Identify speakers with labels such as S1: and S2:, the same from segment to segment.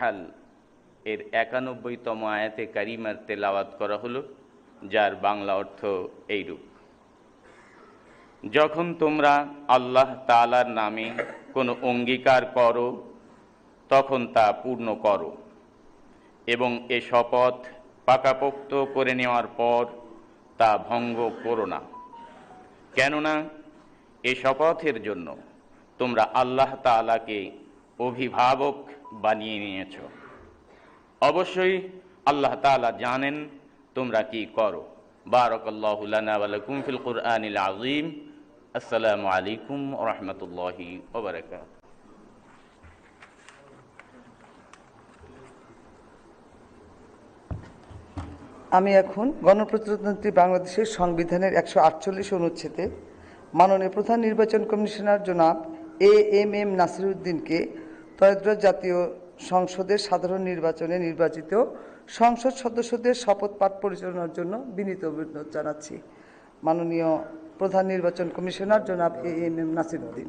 S1: হাল। এর একানব্বইতম আয়াতে কারিমার তেলাওয়াত করা হলো, যার বাংলা অর্থ এইরূপ। যখন তোমরা আল্লাহ তালার নামে কোনো অঙ্গীকার করো, তখন তা পূর্ণ করো এবং এ শপথ পাকাপোক্ত করে নেওয়ার পর তা ভঙ্গ করো না। কেননা, এ শপথের জন্য তোমরা আল্লাহ তালাকে অভিভাবক বানিয়ে নিয়েছ। অবশ্যই আল্লাহ তালা জানেন তোমরা কি করো। বারকাল্লাহুলাকুম ফিল কুরআনিল আজিম আসসালামু আলাইকুম রহমতুল্লাহি ওবরাকাত
S2: আমি এখন গণপ্রজাতন্ত্রী বাংলাদেশের সংবিধানের একশো আটচল্লিশ অনুচ্ছেদে মাননীয় প্রধান নির্বাচন কমিশনার জনাব এ এম এম নাসিরুদ্দিনকে ত্রয়োদশ জাতীয় সংসদের সাধারণ নির্বাচনে নির্বাচিত সংসদ সদস্যদের শপথ পাঠ পরিচালনার জন্য বিনীত অভিনন্দন জানাচ্ছি। মাননীয় প্রধান নির্বাচন কমিশনার জনাব এ এম এম নাসিরুদ্দিন।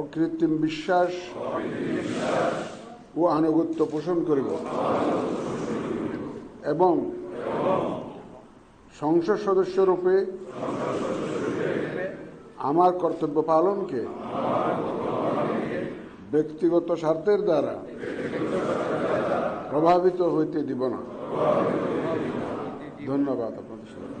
S3: অকৃত্রিম বিশ্বাস ও আনুগত্য পোষণ করিব। এবং সংসদ সদস্য রূপে আমার কর্তব্য পালনকে ব্যক্তিগত স্বার্থের দ্বারা প্রভাবিত হইতে দিব না। ধন্যবাদ আপনাদের সবাইকে।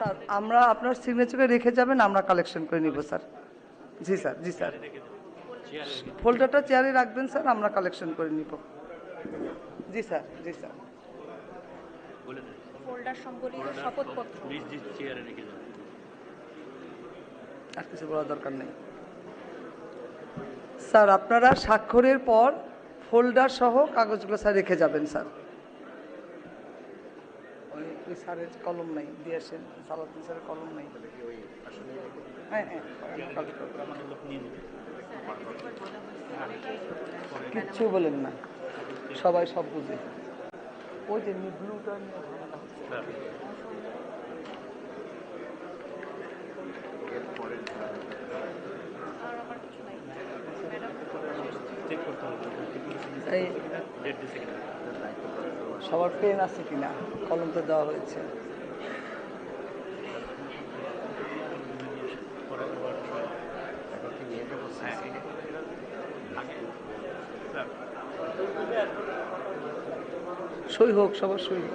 S2: স্যার আমরা আপনার সিগনেচারে রেখে যাবেন আমরা কালেকশন করে নিব স্যার। জি স্যার জি স্যার। ফোল্ডারটা চেয়ারে রাখবেন স্যার আমরা কালেকশন করে নিব। জি স্যার জি স্যার।
S4: ফোল্ডার সম্বলিত শপথপত্র।
S2: আর কিছু বলার দরকার নেই। স্যার আপনারা স্বাক্ষরের পর ফোল্ডার সহ কাগজগুলো স্যার রেখে যাবেন স্যার। স্যারের কলম নাই দিয়ে আসেন সালাদ্দিন স্যারের কলম নাই হ্যাঁ হ্যাঁ। কিচ্ছু বলেন না সবাই সব বুঝে। ওই যে ব্লুটা নিয়ে ঝামেলা হচ্ছে। সবার পেন আছে কিনা? কলম তো দেওয়া হয়েছে। সই হোক সবার সই হোক।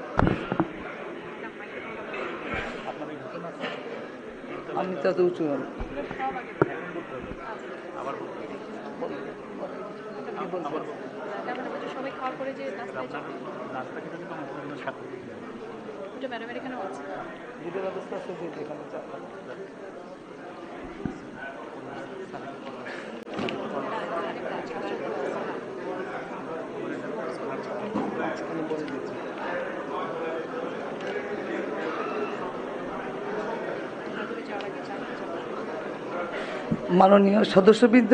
S2: আমি তো এত উঁচু?
S4: তার মানে বলছে সবাই খাওয়ার পরে যে নাস্তায় যাবে। ওটা ম্যাডামের এখানেও আছে।
S2: দুটো ব্যবস্থা আছে যে যেখানে যাওয়া বলে দিচ্ছি
S4: ভিতরে যাওয়ার আগে চাকরি যাবে
S2: মাননীয় সদস্যবৃন্দ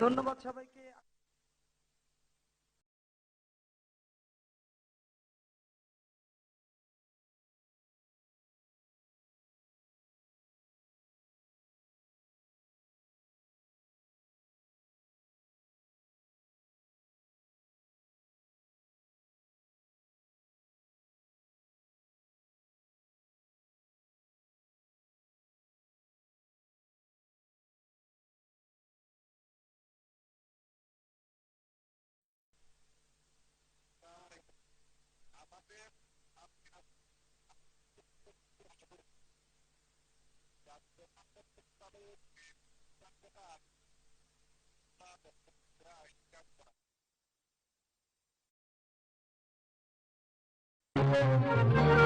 S2: ধন্যবাদ সবাইকে।
S5: Thank you.